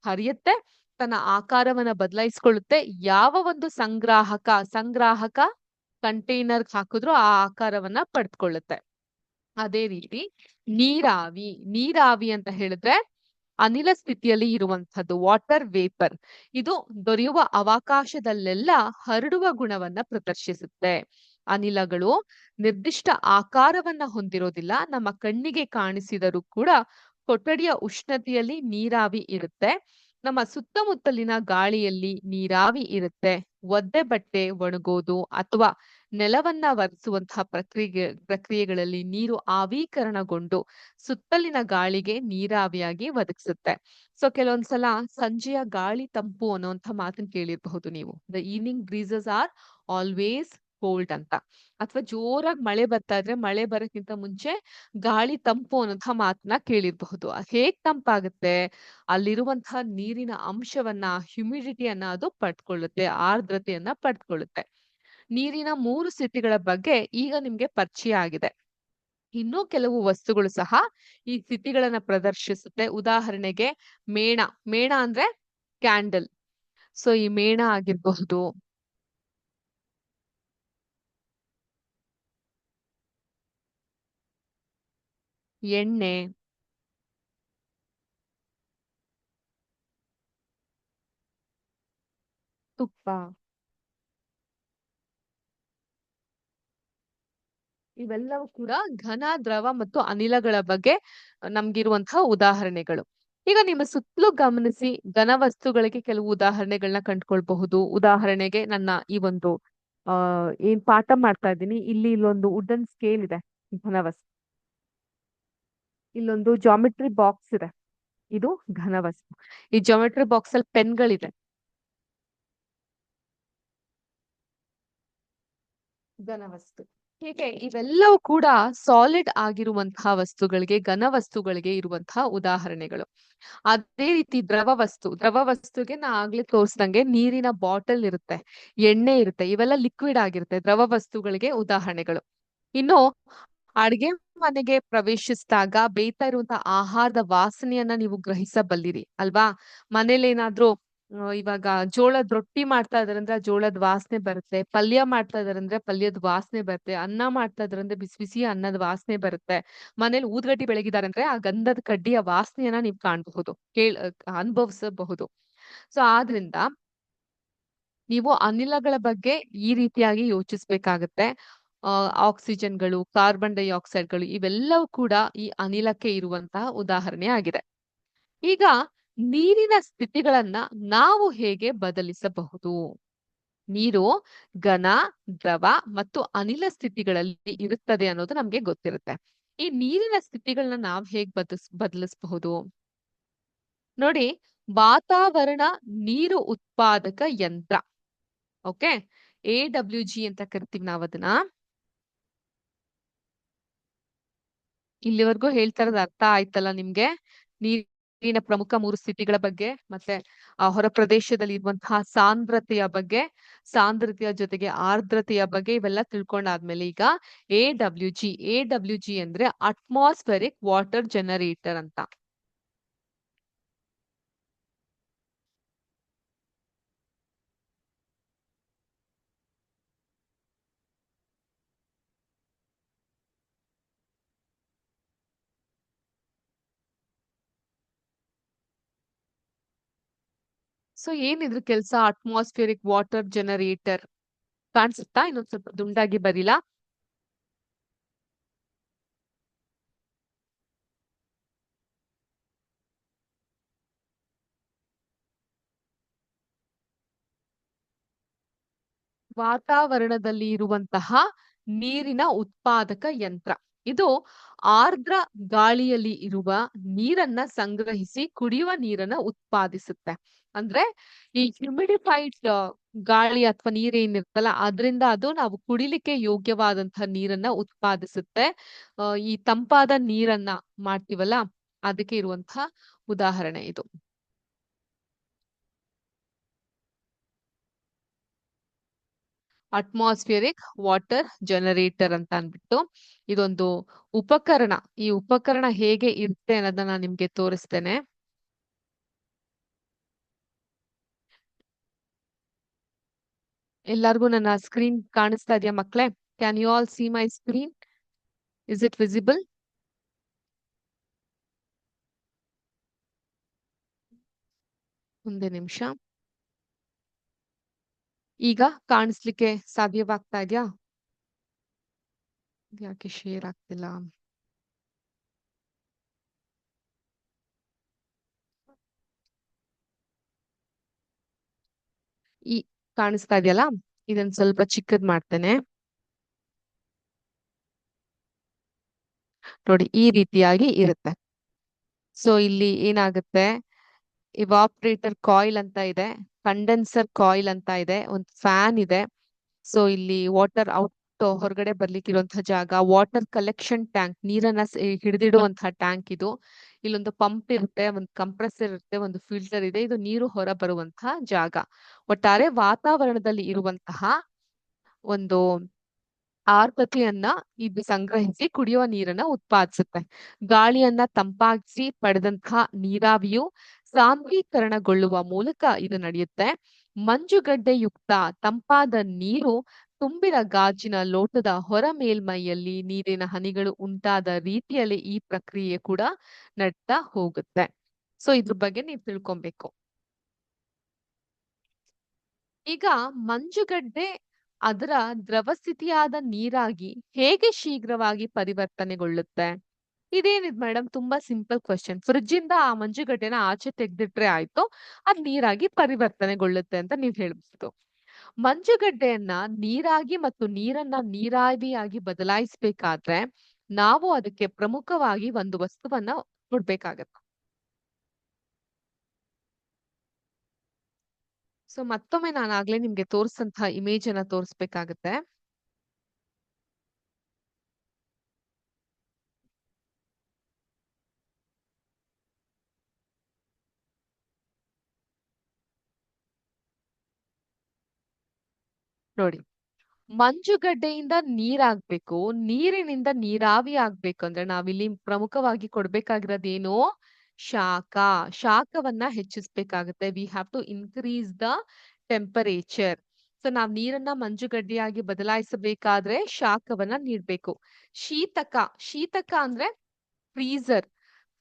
ಹರಿಯುತ್ತೆ. ತನ್ನ ಆಕಾರವನ್ನ ಬದಲಾಯಿಸ್ಕೊಳ್ಳುತ್ತೆ. ಯಾವ ಒಂದು ಸಂಗ್ರಾಹಕ ಸಂಗ್ರಾಹಕ ಕಂಟೈನರ್ ಹಾಕಿದ್ರು ಆ ಆಕಾರವನ್ನ ಪಡೆದುಕೊಳ್ಳುತ್ತೆ. ಅದೇ ರೀತಿ ನೀರಾವಿ ನೀರಾವಿ ಅಂತ ಹೇಳಿದ್ರೆ ಅನಿಲ ಸ್ಥಿತಿಯಲ್ಲಿ ಇರುವಂತಹದ್ದು ವಾಟರ್ ವೇಪರ್. ಇದು ದೊರೆಯುವ ಅವಕಾಶದಲ್ಲೆಲ್ಲ ಹರಡುವ ಗುಣವನ್ನ ಪ್ರದರ್ಶಿಸುತ್ತೆ. ಅನಿಲಗಳು ನಿರ್ದಿಷ್ಟ ಆಕಾರವನ್ನ ಹೊಂದಿರೋದಿಲ್ಲ. ನಮ್ಮ ಕಣ್ಣಿಗೆ ಕಾಣಿಸಿದರೂ ಕೂಡ ಕೊಠಡಿಯ ಉಷ್ಣತೆಯಲ್ಲಿ ನೀರಾವಿ ಇರುತ್ತೆ. ನಮ್ಮ ಸುತ್ತಮುತ್ತಲಿನ ಗಾಳಿಯಲ್ಲಿ ನೀರಾವಿ ಇರುತ್ತೆ. ಒದ್ದೆ ಬಟ್ಟೆ ಒಣಗೋದು ಅಥವಾ ನೆಲವನ್ನ ಒರೆಸುವಂತಹ ಪ್ರಕ್ರಿಯೆ, ಪ್ರಕ್ರಿಯೆಗಳಲ್ಲಿ ನೀರು ಆವೀಕರಣಗೊಂಡು ಸುತ್ತಲಿನ ಗಾಳಿಗೆ ನೀರಾವಿಯಾಗಿ ಒದಗಿಸುತ್ತೆ. ಸೊ ಕೆಲವೊಂದ್ಸಲ ಸಂಜೆಯ ಗಾಳಿ ತಂಪು ಅನ್ನುವಂಥ ಮಾತನ್ನ ಕೇಳಿರಬಹುದು ನೀವು. The evening breezes are always cold ಅಂತ. ಅಥವಾ ಜೋರಾಗಿ ಮಳೆ ಬರ್ತಾ ಇದ್ರೆ ಮಳೆ ಬರೋಕ್ಕಿಂತ ಮುಂಚೆ ಗಾಳಿ ತಂಪು ಅನ್ನೋಂಥ ಮಾತನ್ನ ಕೇಳಿರ್ಬಹುದು. ಹೇಗ್ ತಂಪಾಗುತ್ತೆ? ಅಲ್ಲಿರುವಂತಹ ನೀರಿನ ಅಂಶವನ್ನ ಹ್ಯುಮಿಡಿಟಿಯನ್ನ ಅದು ಪಡ್ಕೊಳ್ಳುತ್ತೆ, ಆರ್ದ್ರತೆಯನ್ನ ಪಡ್ಕೊಳ್ಳುತ್ತೆ. ನೀರಿನ ಮೂರು ಸ್ಥಿತಿಗಳ ಬಗ್ಗೆ ಈಗ ನಿಮ್ಗೆ ಪರಿಚಯ ಆಗಿದೆ. ಇನ್ನೂ ಕೆಲವು ವಸ್ತುಗಳು ಸಹ ಈ ಸ್ಥಿತಿಗಳನ್ನ ಪ್ರದರ್ಶಿಸುತ್ತೆ. ಉದಾಹರಣೆಗೆ ಮೇಣ. ಮೇಣ ಅಂದ್ರೆ ಕ್ಯಾಂಡಲ್. ಸೊ ಈ ಮೇಣ ಆಗಿರಬಹುದು ಎಣ್ಣೆ. ತುಪ್ಪ. ಇವೆಲ್ಲವೂ ಕೂಡ ಘನ, ದ್ರವ ಮತ್ತು ಅನಿಲಗಳ ಬಗ್ಗೆ ನಮ್ಗಿರುವಂತಹ ಉದಾಹರಣೆಗಳು. ಈಗ ನಿಮ್ಮ ಸುತ್ತಲೂ ಗಮನಿಸಿ ಘನ ವಸ್ತುಗಳಿಗೆ ಕೆಲವು ಉದಾಹರಣೆಗಳನ್ನ ಕಂಡುಕೊಳ್ಬಹುದು. ಉದಾಹರಣೆಗೆ ನನ್ನ ಈ ಒಂದು, ಆ, ಏನ್ ಪಾಠ ಮಾಡ್ತಾ ಇದ್ದೀನಿ. ಇಲ್ಲಿ ಇಲ್ಲೊಂದು ವುಡನ್ ಸ್ಕೇಲ್ ಇದೆ ಘನ ವಸ್ತು. ಇಲ್ಲೊಂದು ಜಾಮಿಟ್ರಿ ಬಾಕ್ಸ್ ಇದೆ. ಇದು ಘನ ವಸ್ತು ಈ ಜಾಮಿಟ್ರಿ ಬಾಕ್ಸ್ ಅಲ್ಲಿ ಪೆನ್ಗಳಿದೆ ಘನ ವಸ್ತು ಹೀಗೆ ಇವೆಲ್ಲವೂ ಕೂಡ ಸಾಲಿಡ್ ಆಗಿರುವಂತಹ ವಸ್ತುಗಳಿಗೆ ಘನ ವಸ್ತುಗಳಿಗೆ ಇರುವಂತಹ ಉದಾಹರಣೆಗಳು. ಅದೇ ರೀತಿ ದ್ರವ ವಸ್ತು ದ್ರವ ವಸ್ತುಗೆ ನಾ ಆಗ್ಲೇ ತೋರ್ಸ್ದಂಗೆ ನೀರಿನ ಬಾಟಲ್ ಇರುತ್ತೆ, ಎಣ್ಣೆ ಇರುತ್ತೆ, ಇವೆಲ್ಲ ಲಿಕ್ವಿಡ್ ಆಗಿರುತ್ತೆ ದ್ರವ ವಸ್ತುಗಳಿಗೆ ಉದಾಹರಣೆಗಳು. ಇನ್ನು ಅಡ್ಗೆ ಮನೆಗೆ ಪ್ರವೇಶಿಸಿದಾಗ ಬೇಯ್ತಾ ಇರುವಂತಹ ಆಹಾರದ ವಾಸನೆಯನ್ನ ನೀವು ಗ್ರಹಿಸಬಲ್ಲಿರಿ, ಅಲ್ವಾ? ಮನೇಲಿ ಏನಾದ್ರೂ ಇವಾಗ ಜೋಳದ ರೊಟ್ಟಿ ಮಾಡ್ತಾ ಇದಾರಂದ್ರೆ ಜೋಳದ ವಾಸನೆ ಬರುತ್ತೆ, ಪಲ್ಯ ಮಾಡ್ತಾ ಇದಾರೆ ಅಂದ್ರೆ ಪಲ್ಯದ ವಾಸನೆ ಬರುತ್ತೆ, ಅನ್ನ ಮಾಡ್ತಾ ಇದಾರಂದ್ರೆ ಬಿಸಿ ಬಿಸಿ ಅನ್ನದ ವಾಸನೆ ಬರುತ್ತೆ. ಮನೇಲಿ ಊದ್ಗಡ್ಡಿ ಬೆಳಗಿದಾರೆ ಅಂದ್ರೆ ಆ ಗಂಧದ ಕಡ್ಡಿಯ ವಾಸನೆಯನ್ನ ನೀವು ಕಾಣಬಹುದು, ಕೇಳ್ ಅನುಭವಿಸಬಹುದು. ಸೊ ಆದ್ರಿಂದ ನೀವು ಅನಿಲಗಳ ಬಗ್ಗೆ ಈ ರೀತಿಯಾಗಿ ಯೋಚಿಸ್ಬೇಕಾಗತ್ತೆ. ಆಕ್ಸಿಜನ್ಗಳು, ಕಾರ್ಬನ್ ಡೈಆಕ್ಸೈಡ್ಗಳು ಇವೆಲ್ಲವೂ ಕೂಡ ಈ ಅನಿಲಕ್ಕೆ ಇರುವಂತಹ ಉದಾಹರಣೆ ಆಗಿದೆ. ಈಗ ನೀರಿನ ಸ್ಥಿತಿಗಳನ್ನ ನಾವು ಹೇಗೆ ಬದಲಿಸಬಹುದು? ನೀರು ಘನ, ದ್ರವ ಮತ್ತು ಅನಿಲ ಸ್ಥಿತಿಗಳಲ್ಲಿ ಇರುತ್ತದೆ ಅನ್ನೋದು ನಮ್ಗೆ ಗೊತ್ತಿರುತ್ತೆ. ಈ ನೀರಿನ ಸ್ಥಿತಿಗಳನ್ನ ನಾವ್ ಹೇಗ್ ಬದಲಿಸ್ ಬದಲಿಸಬಹುದು? ನೋಡಿ, ವಾತಾವರಣ ನೀರು ಉತ್ಪಾದಕ ಯಂತ್ರ. ಓಕೆ? ಎ ಡಬ್ಲ್ಯೂ ಜಿ ಅಂತ ಕರಿತೀವಿ ನಾವ್ ಅದನ್ನ. ಇಲ್ಲಿವರೆಗೂ ಹೇಳ್ತಾ ಅರ್ಥ ಆಯ್ತಲ್ಲ ನಿಮ್ಗೆ? ನೀರಿನ ಪ್ರಮುಖ ಮೂರು ಸ್ಥಿತಿಗಳ ಬಗ್ಗೆ, ಮತ್ತೆ ಆ ಹೊರ ಪ್ರದೇಶದಲ್ಲಿ ಇರುವಂತಹ ಸಾಂದ್ರತೆಯ ಬಗ್ಗೆ, ಸಾಂದ್ರತೆಯ ಜೊತೆಗೆ ಆರ್ದ್ರತೆಯ ಬಗ್ಗೆ ಇವೆಲ್ಲ ತಿಳ್ಕೊಂಡಾದ್ಮೇಲೆ ಈಗ A W G A W G ಅಂದ್ರೆ ಅಟ್ಮಾಸ್ಫೆರಿಕ್ ವಾಟರ್ ಜನರೇಟರ್ ಅಂತ. ಸೊ ಏನಿದ್ರ ಕೆಲಸ ಅಟ್ಮಾಸ್ಫಿಯರಿಕ್ ವಾಟರ್ ಜನರೇಟರ್ ಕಾಣಿಸುತ್ತಾ? ಇನ್ನೊಂದ್ ಸ್ವಲ್ಪ ದುಂಡಾಗಿ ಬರಿಲಾ? ವಾತಾವರಣದಲ್ಲಿ ಇರುವಂತಹ ನೀರಿನ ಉತ್ಪಾದಕ ಯಂತ್ರ. ಇದು ಆರ್ದ್ರ ಗಾಳಿಯಲ್ಲಿ ಇರುವ ನೀರನ್ನ ಸಂಗ್ರಹಿಸಿ ಕುಡಿಯುವ ನೀರನ್ನ ಉತ್ಪಾದಿಸುತ್ತೆ. ಅಂದ್ರೆ ಈ ಹ್ಯುಮಿಡಿಫೈಡ್ ಗಾಳಿ ಅಥವಾ ನೀರೇನಿರ್ತಲ್ಲ ಅದರಿಂದ ಅದು ನಾವು ಕುಡಿಲಿಕ್ಕೆ ಯೋಗ್ಯವಾದಂತಹ ನೀರನ್ನ ಉತ್ಪಾದಿಸುತ್ತೆ. ಈ ತಂಪಾದ ನೀರನ್ನ ಮಾಡ್ತೀವಲ್ಲ, ಅದಕ್ಕೆ ಇರುವಂತಹ ಉದಾಹರಣೆ ಇದು. ಅಟ್ಮಾಸ್ಫಿಯರಿಕ್ ವಾಟರ್ ಜನರೇಟರ್ ಅಂತ ಅನ್ಬಿಟ್ಟು ಇದೊಂದು ಉಪಕರಣ. ಈ ಉಪಕರಣ ಹೇಗೆ ಇರುತ್ತೆ ಅನ್ನೋದನ್ನ ನಾನು ನಿಮ್ಗೆ ತೋರಿಸ್ತೇನೆ. ಎಲ್ಲರಿಗೂ ನನ್ನ ಸ್ಕ್ರೀನ್ ಕಾಣಿಸ್ತಾ ಇದೆಯಾ ಮಕ್ಳೇ? Can you all see my screen is it visible ಒಂದೇ ನಿಮಿಷ. ಈಗ ಕಾಣಿಸ್ಲಿಕ್ಕೆ ಸಾಧ್ಯವಾಗ್ತಾ ಇದೆಯಾ? ಯಾಕೆ ಶೇರ್ ಆಗ್ತಿಲ್ಲ? ಈ ಕಾಣಿಸ್ತಾ ಇದೆಯಲ್ಲ? ಇದನ್ ಸ್ವಲ್ಪ ಚಿಕ್ಕದ್ ಮಾಡ್ತೇನೆ. ನೋಡಿ, ಈ ರೀತಿಯಾಗಿ ಇರುತ್ತೆ. ಸೊ ಇಲ್ಲಿ ಏನಾಗುತ್ತೆ? ಇವಾಪ್ರೇಟರ್ ಕಾಯಿಲ್ ಅಂತ ಇದೆ. ಕಂಡೆನ್ಸರ್ ಕಾಯಿಲ್ ಅಂತ ಇದೆ, ಒಂದು ಫ್ಯಾನ್ ಇದೆ. ಸೊ ಇಲ್ಲಿ ವಾಟರ್ ಔಟ್ ಹೊರಗಡೆ ಬರ್ಲಿಕ್ಕೆ ಇರುವಂತಹ ಜಾಗ ವಾಟರ್ ಕಲೆಕ್ಷನ್ ಟ್ಯಾಂಕ್ ನೀರನ್ನ ಹಿಡಿದಿಡುವಂತಹ ಟ್ಯಾಂಕ್ ಇದು. ಇಲ್ಲೊಂದು ಪಂಪ್ ಇರುತ್ತೆ, ಒಂದು ಕಂಪ್ರೆಸರ್ ಇರುತ್ತೆ, ಒಂದು ಫಿಲ್ಟರ್ ಇದೆ. ಇದು ನೀರು ಹೊರ ಬರುವಂತಹ ಜಾಗ. ಒಟ್ಟಾರೆ ವಾತಾವರಣದಲ್ಲಿ ಇರುವಂತಹ ಒಂದು ಆರ್ದ್ರತೆಯನ್ನ ಇದು ಸಂಗ್ರಹಿಸಿ ಕುಡಿಯುವ ನೀರನ್ನ ಉತ್ಪಾದಿಸುತ್ತೆ. ಗಾಳಿಯನ್ನ ತಂಪಾಗಿಸಿ ಪಡೆದಂತಹ ನೀರಾವಿಯು ಸಾಂದ್ರೀಕರಣಗೊಳ್ಳುವ ಮೂಲಕ ಇದು ನಡೆಯುತ್ತೆ. ಮಂಜುಗಡ್ಡೆಯುಕ್ತ ತಂಪಾದ ನೀರು ತುಂಬಿದ ಗಾಜಿನ ಲೋಟದ ಹೊರ ಮೇಲ್ಮೈಯಲ್ಲಿ ನೀರಿನ ಹನಿಗಳು ಉಂಟಾದ ರೀತಿಯಲ್ಲಿ ಈ ಪ್ರಕ್ರಿಯೆ ಕೂಡ ನಡ್ತಾ ಹೋಗುತ್ತೆ. ಸೊ ಇದ್ರ ಬಗ್ಗೆ ನೀವು ತಿಳ್ಕೊಬೇಕು. ಈಗ ಮಂಜುಗಡ್ಡೆ ಅದರ ದ್ರವ ಸ್ಥಿತಿಯಾದ ನೀರಾಗಿ ಹೇಗೆ ಶೀಘ್ರವಾಗಿ ಪರಿವರ್ತನೆಗೊಳ್ಳುತ್ತೆ? ಇದೇನಿದ್ ಮೇಡಮ್? ತುಂಬಾ ಸಿಂಪಲ್ ಕ್ವಶನ್ ಫ್ರಿಜ್ ಇಂದ ಆ ಮಂಜುಗಡ್ಡೆನ ಆಚೆ ತೆಗೆದಿಟ್ರೆ ಆಯ್ತು? ಅದ್ ನೀರಾಗಿ ಪರಿವರ್ತನೆಗೊಳ್ಳುತ್ತೆ ಅಂತ ನೀವ್ ಹೇಳ್ಬಹುದು ಮಂಜುಗಡ್ಡೆಯನ್ನ ನೀರಾಗಿ ಮತ್ತು ನೀರನ್ನ ನೀರಾವಿಯಾಗಿ ಬದಲಾಯಿಸಬೇಕಾದ್ರೆ ನಾವು ಅದಕ್ಕೆ ಪ್ರಮುಖವಾಗಿ ಒಂದು ವಸ್ತುವನ್ನ ಕೊಡ್ಬೇಕಾಗತ್ತೆ. ಸೊ ಮತ್ತೊಮ್ಮೆ ನಾನು ಆಗ್ಲೇ ನಿಮ್ಗೆ ತೋರಿಸಂತಹ ಇಮೇಜ್ ಅನ್ನ ತೋರಿಸ್ಬೇಕಾಗತ್ತೆ. ನೋಡಿ. ಮಂಜುಗಡ್ಡೆಯಿಂದ ನೀರಾಗ್ಬೇಕು, ನೀರಿನಿಂದ ನೀರಾವಿ ಆಗ್ಬೇಕು ಅಂದ್ರೆ ನಾವಿಲ್ಲಿ ಪ್ರಮುಖವಾಗಿ ಕೊಡ್ಬೇಕಾಗಿರೋದೇನು? ಶಾಖ, ಶಾಖವನ್ನ ಹೆಚ್ಚಿಸ್ಬೇಕಾಗತ್ತೆ. We have to increase the temperature so ನಾವ್ ನೀರನ್ನ ಮಂಜುಗಡ್ಡೆಯಾಗಿ ಬದಲಾಯಿಸಬೇಕಾದ್ರೆ ಶಾಖವನ್ನ ನೀಡ್ಬೇಕು. ಶೀತಕ ಶೀತಕ ಅಂದ್ರೆ ಫ್ರೀಸರ್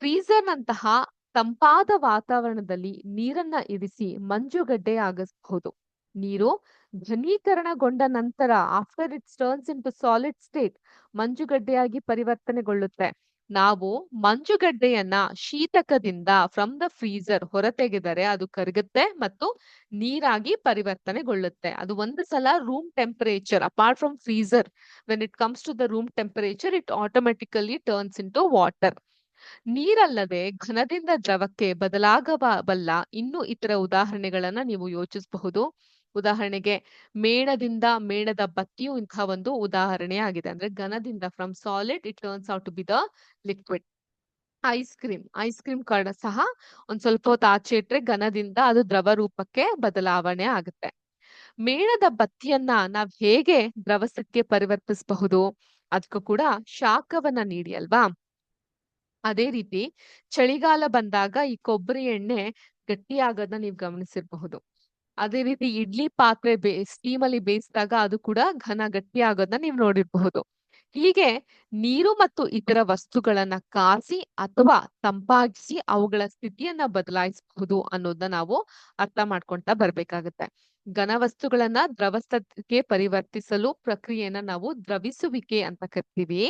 ಫ್ರೀಸರ್ ನಂತಹ ತಂಪಾದ ವಾತಾವರಣದಲ್ಲಿ ನೀರನ್ನ ಇರಿಸಿ ಮಂಜುಗಡ್ಡೆ ಆಗಿಸಬಹುದು. ನೀರು ಘನೀಕರಣಗೊಂಡ ನಂತರ after it turns into solid state ಮಂಜುಗಡ್ಡೆಯಾಗಿ ಪರಿವರ್ತನೆಗೊಳ್ಳುತ್ತೆ. ನಾವು ಮಂಜುಗಡ್ಡೆಯನ್ನ ಶೀತಕದಿಂದ ಫ್ರಮ್ ದ ಫ್ರೀಸರ್ ಹೊರತೆಗೆದರೆ ಅದು ಕರಗುತ್ತೆ ಮತ್ತು ನೀರಾಗಿ ಪರಿವರ್ತನೆಗೊಳ್ಳುತ್ತೆ. ಅದು ಒಂದು ಸಲ room temperature apart from freezer when it comes to the room temperature it automatically turns into water ನೀರಲ್ಲದೆ ಘನದಿಂದ ದ್ರವಕ್ಕೆ ಬದಲಾಗಬಲ್ಲ ಇನ್ನು ಇತರ ಉದಾಹರಣೆಗಳನ್ನ ನೀವು ಯೋಚಿಸಬಹುದು. ಉದಾಹರಣೆಗೆ ಮೇಣದಿಂದ ಮೇಣದ ಬತ್ತಿಯು ಇಂತಹ ಒಂದು ಉದಾಹರಣೆ ಆಗಿದೆ. ಅಂದ್ರೆ ಘನದಿಂದ from solid it turns out to be the liquid ice cream ice cream ಕಡ ಸಹ ಒಂದ್ ಸ್ವಲ್ಪ ಹೊತ್ತು ಆಚೆ ಇಟ್ರೆ ಘನದಿಂದ ಅದು ದ್ರವ ರೂಪಕ್ಕೆ ಬದಲಾವಣೆ ಆಗುತ್ತೆ. ಮೇಣದ ಬತ್ತಿಯನ್ನ ನಾವ್ ಹೇಗೆ ದ್ರವಸ್ಥಿತಿಗೆ ಪರಿವರ್ತಿಸಬಹುದು? ಅದಕ್ಕೂ ಕೂಡ ಶಾಖವನ್ನ ನೀಡಿ ಅಲ್ವಾ? ಅದೇ ರೀತಿ ಚಳಿಗಾಲ ಬಂದಾಗ ಈ ಕೊಬ್ಬರಿ ಎಣ್ಣೆ ಗಟ್ಟಿಯಾಗೋದನ್ನ ನೀವು ಗಮನಿಸಿರಬಹುದು. ಅದೇ ರೀತಿ ಇಡ್ಲಿ ಪಾತ್ರೆ ಬೇ ಸ್ಟೀಮ್ ಅಲ್ಲಿ ಬೇಯಿಸಿದಾಗ ಅದು ಕೂಡ ಘನ ಗಟ್ಟಿ ಆಗೋದನ್ನ ನೀವು ನೋಡಿರಬಹುದು. ಹೀಗೆ ನೀರು ಮತ್ತು ಇತರ ವಸ್ತುಗಳನ್ನ ಕಾಸಿ ಅಥವಾ ತಂಪಾಗಿಸಿ ಅವುಗಳ ಸ್ಥಿತಿಯನ್ನ ಬದಲಾಯಿಸಬಹುದು ಅನ್ನೋದನ್ನ ನಾವು ಅರ್ಥ ಮಾಡ್ಕೊಂತ ಬರ್ಬೇಕಾಗತ್ತೆ. ಘನ ವಸ್ತುಗಳನ್ನ ದ್ರವಸ್ಥಕ್ಕೆ ಪರಿವರ್ತಿಸಲು ಪ್ರಕ್ರಿಯೆಯನ್ನ ನಾವು ದ್ರವಿಸುವಿಕೆ ಅಂತ ಕರಿತೀವಿ.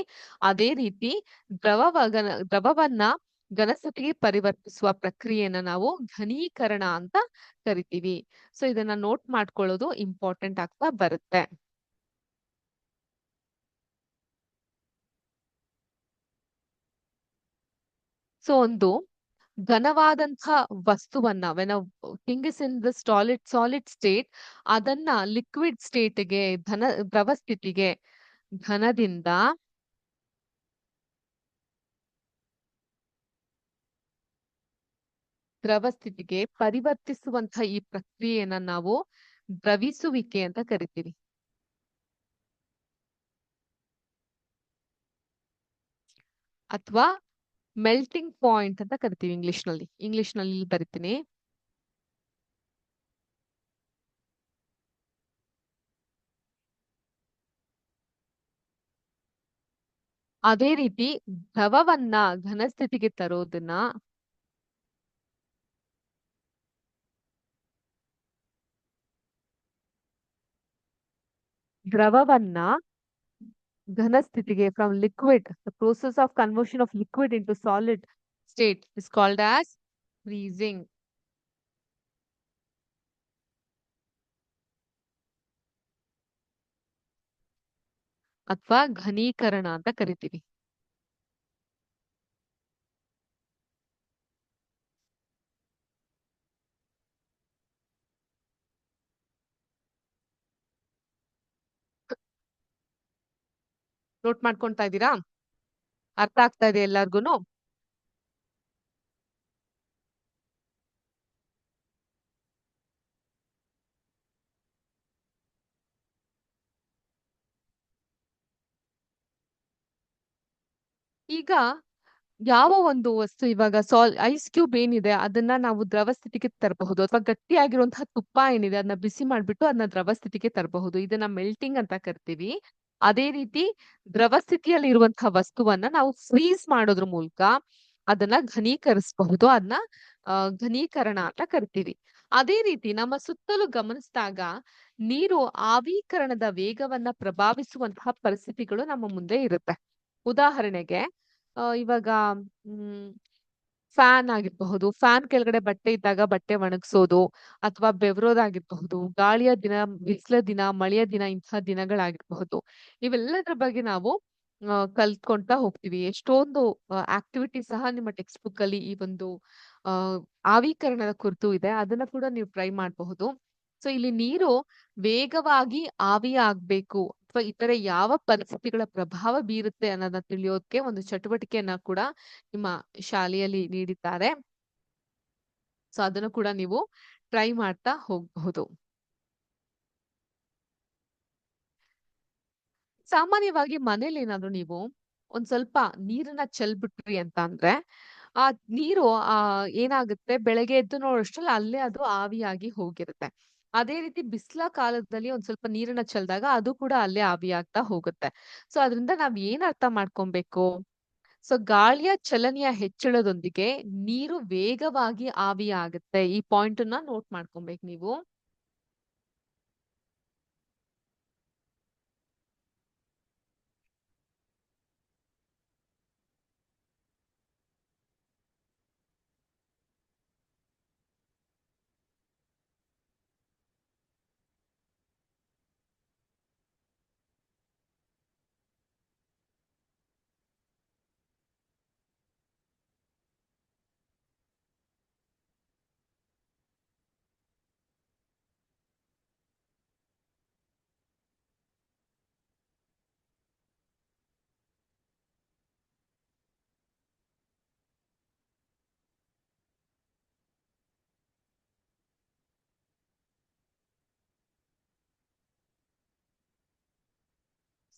ಅದೇ ರೀತಿ ದ್ರವ ದ್ರವವನ್ನ ಘನಸ್ಥಿತಿಗೆ ಪರಿವರ್ತಿಸುವ ಪ್ರಕ್ರಿಯೆಯನ್ನ ನಾವು ಘನೀಕರಣ ಅಂತ ಕರಿತೀವಿ. ಸೊ ಇದನ್ನ ನೋಟ್ ಮಾಡ್ಕೊಳ್ಳೋದು ಇಂಪಾರ್ಟೆಂಟ್ ಆಗ್ತಾ ಬರುತ್ತೆ. ಸೊ ಒಂದು ಘನವಾದಂತಹ ವಸ್ತುವನ್ನ when thing is in the solid solid state ಅದನ್ನ ಲಿಕ್ವಿಡ್ ಸ್ಟೇಟ್ಗೆ ಘನ ದ್ರವ ಸ್ಥಿತಿಗೆ ಘನದಿಂದ ದ್ರವ ಸ್ಥಿತಿಗೆ ಪರಿವರ್ತಿಸುವಂತಹ ಈ ಪ್ರಕ್ರಿಯೆಯನ್ನ ನಾವು ದ್ರವಿಸುವಿಕೆ ಅಂತ ಕರಿತೀವಿ. ಅಥವಾ ಮೆಲ್ಟಿಂಗ್ ಪಾಯಿಂಟ್ ಅಂತ ಕರಿತೀವಿ ಇಂಗ್ಲಿಷ್ನಲ್ಲಿ ಇಂಗ್ಲಿಷ್ನಲ್ಲಿ ಬರಿತೀನಿ. ಅದೇ ರೀತಿ ದ್ರವವನ್ನ ಘನಸ್ಥಿತಿಗೆ ತರೋದನ್ನ ದ್ರವವನ್ನ ಘನಸ್ಥಿತಿಗೆ from liquid the process of conversion of liquid into solid state is called as freezing ಅಥವಾ ಘನೀಕರಣ ಅಂತ ಕರಿತೀವಿ. ನೋಟ್ ಮಾಡ್ಕೊಂತ ಇದ್ದೀರಾ? ಅರ್ಥ ಆಗ್ತಾ ಇದೆ ಎಲ್ಲಾರ್ಗುನು? ಈಗ ಯಾವ ಒಂದು ವಸ್ತು ಇವಾಗ ಸಾಲ್, ಐಸ್ ಕ್ಯೂಬ್ ಏನಿದೆ ಅದನ್ನ ನಾವು ದ್ರವ ಸ್ಥಿತಿಗೆ ತರಬಹುದು ಅಥವಾ ಗಟ್ಟಿಯಾಗಿರುವಂತಹ ತುಪ್ಪ ಏನಿದೆ ಅದನ್ನ ಬಿಸಿ ಮಾಡಿಬಿಟ್ಟು ಅದನ್ನ ದ್ರವ ಸ್ಥಿತಿಗೆ ತರಬಹುದು. ಇದನ್ನ ಮೆಲ್ಟಿಂಗ್ ಅಂತ ಕರಿತೀವಿ. ಅದೇ ರೀತಿ ದ್ರವ ಸ್ಥಿತಿಯಲ್ಲಿ ಇರುವಂತಹ ವಸ್ತುವನ್ನ ನಾವು ಫ್ರೀಸ್ ಮಾಡೋದ್ರ ಮೂಲಕ ಅದನ್ನ ಘನೀಕರಿಸಬಹುದು ಅದನ್ನ ಘನೀಕರಣ ಅಂತ ಕರಿತೀವಿ. ಅದೇ ರೀತಿ ನಮ್ಮ ಸುತ್ತಲೂ ಗಮನಿಸಿದಾಗ ನೀರು ಆವೀಕರಣದ ವೇಗವನ್ನ ಪ್ರಭಾವಿಸುವಂತಹ ಪರಿಸ್ಥಿತಿಗಳು ನಮ್ಮ ಮುಂದೆ ಇರುತ್ತೆ. ಉದಾಹರಣೆಗೆ ಇವಾಗ, ಹ್ಮ್ ಫ್ಯಾನ್ ಆಗಿರ್ಬಹುದು, ಫ್ಯಾನ್ ಕೆಳಗಡೆ ಬಟ್ಟೆ ಇದ್ದಾಗ ಬಟ್ಟೆ ಒಣಗಿಸೋದು ಅಥವಾ ಬೆವರೋದಾಗಿರ್ಬಹುದು, ಗಾಳಿಯ ದಿನ, ಬಿಸಿಲ ದಿನ, ಮಳೆಯ ದಿನ ಇಂತಹ ದಿನಗಳಾಗಿರ್ಬಹುದು. ಇವೆಲ್ಲದರ ಬಗ್ಗೆ ನಾವು ಕಲ್ತ್ಕೊಂತಾ ಹೋಗ್ತೀವಿ. ಎಷ್ಟೊಂದು ಆಕ್ಟಿವಿಟಿ ಸಹ ನಿಮ್ಮ ಟೆಕ್ಸ್ಟ್ ಬುಕ್ ಅಲ್ಲಿ ಈ ಒಂದು ಆವೀಕರಣದ ಕುರಿತು ಇದೆ. ಅದನ್ನ ಕೂಡ ನೀವು ಟ್ರೈ ಮಾಡಬಹುದು. ಸೊ ಇಲ್ಲಿ ನೀರು ವೇಗವಾಗಿ ಆವಿ ಆಗ್ಬೇಕು ಅಥವಾ ಇತರೆ ಯಾವ ಪರಿಸ್ಥಿತಿಗಳ ಪ್ರಭಾವ ಬೀರುತ್ತೆ ಅನ್ನೋದನ್ನ ತಿಳಿಯೋದಕ್ಕೆ ಒಂದು ಚಟುವಟಿಕೆಯನ್ನ ಕೂಡ ನಿಮ್ಮ ಶಾಲೆಯಲ್ಲಿ ನೀಡಿದ್ದಾರೆ. ಸೊ, ಅದನ್ನು ಕೂಡ ನೀವು ಟ್ರೈ ಮಾಡ್ತಾ ಹೋಗಬಹುದು. ಸಾಮಾನ್ಯವಾಗಿ ಮನೇಲಿ ಏನಾದ್ರು ನೀವು ಒಂದ್ ಸ್ವಲ್ಪ ನೀರನ್ನ ಚೆಲ್ಬಿಟ್ರಿ ಅಂತ ಅಂದ್ರೆ, ಆ ನೀರು ಆ ಏನಾಗುತ್ತೆ, ಬೆಳಗ್ಗೆ ಎದ್ದು ನೋಡೋಷ್ಟ್ರಲ್ಲಿ ಅಲ್ಲೇ ಅದು ಆವಿಯಾಗಿ ಹೋಗಿರುತ್ತೆ. ಅದೇ ರೀತಿ ಬಿಸಿಲ ಕಾಲದಲ್ಲಿ ಒಂದ್ ಸ್ವಲ್ಪ ನೀರನ್ನ ಚೆಲ್ದಾಗ ಅದು ಕೂಡ ಅಲ್ಲೇ ಆವಿಯಾಗ್ತಾ ಹೋಗುತ್ತೆ. ಸೊ, ಅದರಿಂದ ನಾವ್ ಏನ್ ಅರ್ಥ ಮಾಡ್ಕೊಬೇಕು? ಸೊ, ಗಾಳಿಯ ಚಲನೆಯ ಹೆಚ್ಚಳದೊಂದಿಗೆ ನೀರು ವೇಗವಾಗಿ ಆವಿಯಾಗುತ್ತೆ. ಈ ಪಾಯಿಂಟ್ ಅನ್ನ ನೋಟ್ ಮಾಡ್ಕೊಬೇಕು ನೀವು.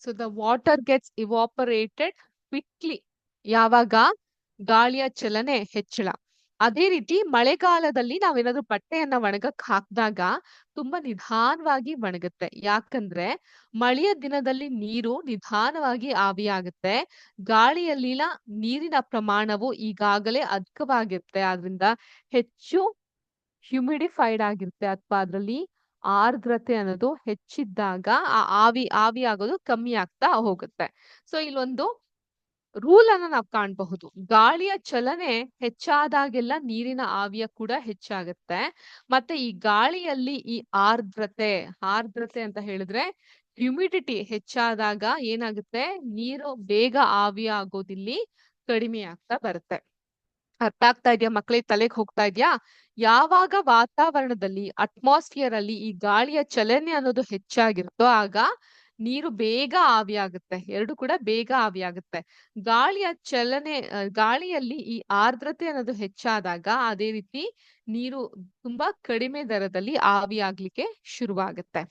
So the water gets evaporated quickly ಯಾವಾಗ? ಗಾಳಿಯ ಚಲನೆ ಹೆಚ್ಚಳ. ಅದೇ ರೀತಿ ಮಳೆಗಾಲದಲ್ಲಿ ನಾವೇನಾದ್ರೂ ಬಟ್ಟೆಯನ್ನ ಒಣಗಕ್ ಹಾಕಿದಾಗ ತುಂಬಾ ನಿಧಾನವಾಗಿ ಒಣಗುತ್ತೆ. ಯಾಕಂದ್ರೆ ಮಳೆಯ ದಿನದಲ್ಲಿ ನೀರು ನಿಧಾನವಾಗಿ ಆವಿಯಾಗುತ್ತೆ. ಗಾಳಿಯಲ್ಲಿನ ನೀರಿನ ಪ್ರಮಾಣವು ಈಗಾಗಲೇ ಅಧಿಕವಾಗಿರುತ್ತೆ. ಆದ್ರಿಂದ ಹೆಚ್ಚು ಹ್ಯುಮಿಡಿಫೈಡ್ ಆಗಿರುತ್ತೆ. ಅಥವಾ ಅದರಲ್ಲಿ ಆರ್ದ್ರತೆ ಅನ್ನೋದು ಹೆಚ್ಚಿದ್ದಾಗ ಆ ಆವಿ ಆವಿ ಆಗೋದು ಕಮ್ಮಿ ಆಗ್ತಾ ಹೋಗುತ್ತೆ. ಸೊ ಇಲ್ಲೊಂದು ರೂಲ್ ಅನ್ನ ನಾವು ಕಾಣಬಹುದು. ಗಾಳಿಯ ಚಲನೆ ಹೆಚ್ಚಾದಾಗೆಲ್ಲ ನೀರಿನ ಆವಿಯ ಕೂಡ ಹೆಚ್ಚಾಗುತ್ತೆ. ಮತ್ತೆ ಈ ಗಾಳಿಯಲ್ಲಿ ಈ ಆರ್ದ್ರತೆ ಆರ್ದ್ರತೆ ಅಂತ ಹೇಳಿದ್ರೆ ಹ್ಯುಮಿಡಿಟಿ ಹೆಚ್ಚಾದಾಗ ಏನಾಗುತ್ತೆ? ನೀರು ಬೇಗ ಆವಿ ಆಗೋದಿಲ್ಲಿ ಕಡಿಮೆ ಆಗ್ತಾ ಬರುತ್ತೆ. ಅರ್ಥ ಆಗ್ತಾ ಇದೆಯಾ ಮಕ್ಕಳಿಗೆ ತಲೆಗೆ ಹೋಗ್ತಾ ಇದ್ಯಾ ಯಾವಾಗ ವಾತಾವರಣದಲ್ಲಿ ಅಟ್ಮಾಸ್ಫಿಯರ್ ಅಲ್ಲಿ ಈ ಗಾಳಿಯ ಚಲನೆ ಅನ್ನೋದು ಹೆಚ್ಚಾಗಿರುತ್ತೋ ಆಗ ನೀರು ಬೇಗ ಆವಿಯಾಗುತ್ತೆ ಎರಡು ಕೂಡ ಬೇಗ ಆವಿಯಾಗುತ್ತೆ ಗಾಳಿಯ ಚಲನೆ ಗಾಳಿಯಲ್ಲಿ ಈ ಆರ್ದ್ರತೆ ಅನ್ನೋದು ಹೆಚ್ಚಾದಾಗ ಅದೇ ರೀತಿ ನೀರು ತುಂಬಾ ಕಡಿಮೆ ದರದಲ್ಲಿ ಆವಿಯಾಗ್ಲಿಕ್ಕೆ ಶುರುವಾಗುತ್ತೆ.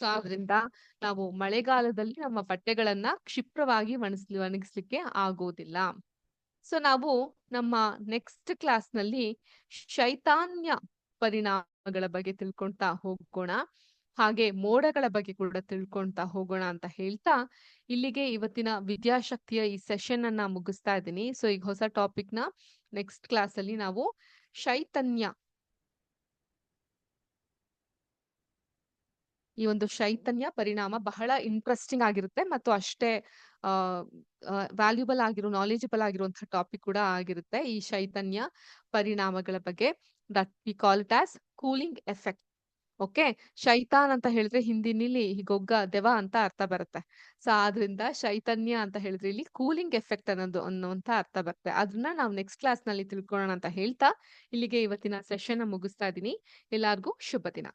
ಸೊ, ಆದ್ರಿಂದ ನಾವು ಮಳೆಗಾಲದಲ್ಲಿ ನಮ್ಮ ಬಟ್ಟೆಗಳನ್ನ ಕ್ಷಿಪ್ರವಾಗಿ ಒಣಗಿಸ್ ಒಣಗಿಸ್ಲಿಕ್ಕೆ ಆಗೋದಿಲ್ಲ. ಸೊ ನಾವು ನಮ್ಮ ನೆಕ್ಸ್ಟ್ ಕ್ಲಾಸ್ನಲ್ಲಿ ಶೈತಾನ್ಯ ಪರಿಣಾಮಗಳ ಬಗ್ಗೆ ತಿಳ್ಕೊಂತಾ ಹೋಗೋಣ. ಹಾಗೆ ಮೋಡಗಳ ಬಗ್ಗೆ ಕೂಡ ತಿಳ್ಕೊಂತಾ ಹೋಗೋಣ ಅಂತ ಹೇಳ್ತಾ ಇಲ್ಲಿಗೆ ಇವತ್ತಿನ ವಿದ್ಯಾಶಕ್ತಿಯ ಈ ಸೆಷನ್ ಅನ್ನ ಮುಗಿಸ್ತಾ ಇದ್ದೀನಿ. ಸೊ ಈಗ ಹೊಸ ಟಾಪಿಕ್ನ ನೆಕ್ಸ್ಟ್ ಕ್ಲಾಸ್ ಅಲ್ಲಿ ನಾವು ಶೈತನ್ಯ ಈ ಒಂದು ಶೈತನ್ಯ ಪರಿಣಾಮ ಬಹಳ ಇಂಟ್ರೆಸ್ಟಿಂಗ್ ಆಗಿರುತ್ತೆ ಮತ್ತು ಅಷ್ಟೇ ವ್ಯಾಲ್ಯೂಬಲ್ ಆಗಿರೋ ನಾಲೆಜಬಲ್ ಆಗಿರುವಂತಹ ಟಾಪಿಕ್ ಕೂಡ ಆಗಿರುತ್ತೆ ಈ ಶೈತನ್ಯ ಪರಿಣಾಮಗಳ ಬಗ್ಗೆ that we call it as cooling effect okay Shaitan ಅಂತ ಹೇಳಿದ್ರೆ ಹಿಂದಿನಲ್ಲಿ ಗೊಗ್ಗ, ದೆವ ಅಂತ ಅರ್ಥ ಬರುತ್ತೆ. ಸೊ ಆದ್ರಿಂದ ಶೈತನ್ಯ ಅಂತ ಹೇಳಿದ್ರೆ ಇಲ್ಲಿ ಕೂಲಿಂಗ್ ಎಫೆಕ್ಟ್ ಅನ್ನೋದು ಅನ್ನುವಂತ ಅರ್ಥ ಬರುತ್ತೆ. ಅದನ್ನ ನಾವು ನೆಕ್ಸ್ಟ್ ಕ್ಲಾಸ್ನಲ್ಲಿ ತಿಳ್ಕೊಳ್ಳೋಣ ಅಂತ ಹೇಳ್ತಾ ಇಲ್ಲಿಗೆ ಇವತ್ತಿನ ಸೆಷನ್ ಮುಗಿಸ್ತಾ ಇದ್ದೀನಿ. ಎಲ್ಲಾರ್ಗೂ ಶುಭ ದಿನ